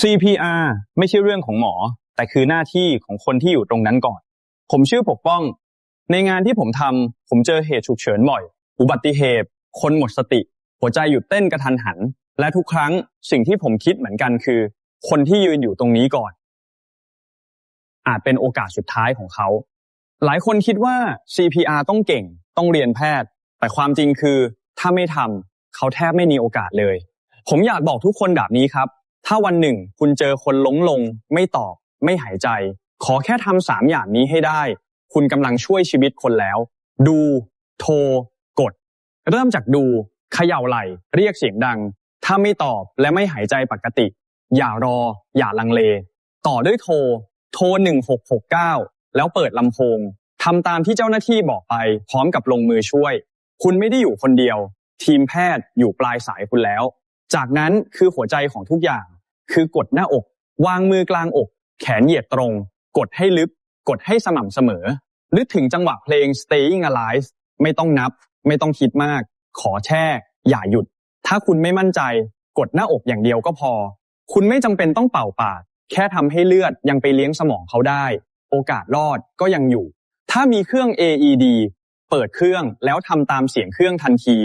CPR ไม่ใช่เรื่องของหมอ แต่คือหน้าที่ของคนที่อยู่ตรงนั้นก่อน ผมชื่อปกป้อง ในงานที่ผมทำผมเจอเหตุฉุกเฉินบ่อย อุบัติเหตุ คนหมดสติ หัวใจหยุดเต้นกระทันหัน และทุกครั้งสิ่งที่ผมคิดเหมือนกันคือ คนที่ยืนอยู่ตรงนี้ก่อน อาจเป็นโอกาสสุดท้ายของเขา หลายคนคิดว่า CPR ต้องเก่ง ต้องเรียนแพทย์ แต่ความจริงคือ ถ้าไม่ทำเขาแทบไม่มีโอกาสเลย ผมอยากบอกทุกคนแบบนี้ครับ ถ้าวันหนึ่งคุณเจอคนล้มลง ไม่ตอบ ไม่หายใจ ขอแค่ทำสามอย่างนี้ให้ได้ คุณกำลังช่วยชีวิตคนแล้ว ดู โทร กด เริ่มจากดูเขย่าไหล่เรียกเสียงดัง ถ้าไม่ตอบและไม่หายใจปกติ อย่ารอ อย่าลังเล ต่อด้วยโทร โทร 1669 แล้วเปิดลำโพงทำตามที่เจ้าหน้าที่บอกไปพร้อมกับลงมือช่วย คุณไม่ได้อยู่คนเดียว ทีมแพทย์อยู่ปลายสายคุณแล้ว จากนั้นคือหัวใจของทุกอย่าง คือกดหน้าอก วางมือกลางอก แขนเหยียดตรง กดให้ลึก กดให้สม่ำเสมอนึกถึงจังหวะเพลง Staying Alive ไม่ต้องนับ ไม่ต้องคิดมาก ขอแช่ อย่าหยุด ถ้าคุณไม่มั่นใจ กดหน้าอกอย่างเดียวก็พอ คุณไม่จำเป็นต้องเป่าปาก แค่ทำให้เลือดยังไปเลี้ยงสมองเขาได้ โอกาสรอดก็ยังอยู่ ถ้ามีเครื่อง AED เปิดเครื่องแล้วทำตามเสียงเครื่องทันที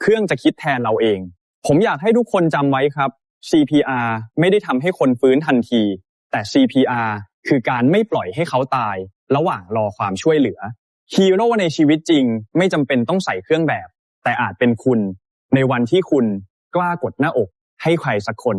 เครื่องจะคิดแทนเราเอง ผมอยากให้ทุกคนจำไว้ครับ CPR ไม่ได้ทำให้คนฟื้นทันที แต่ CPR คือการไม่ปล่อยให้เขาตาย ระหว่างรอความช่วยเหลือฮีโร่ในชีวิตจริงไม่จำเป็นต้องใส่เครื่องแบบ แต่อาจเป็นคุณ ในวันที่คุณกล้ากดหน้าอกให้ใครสักคน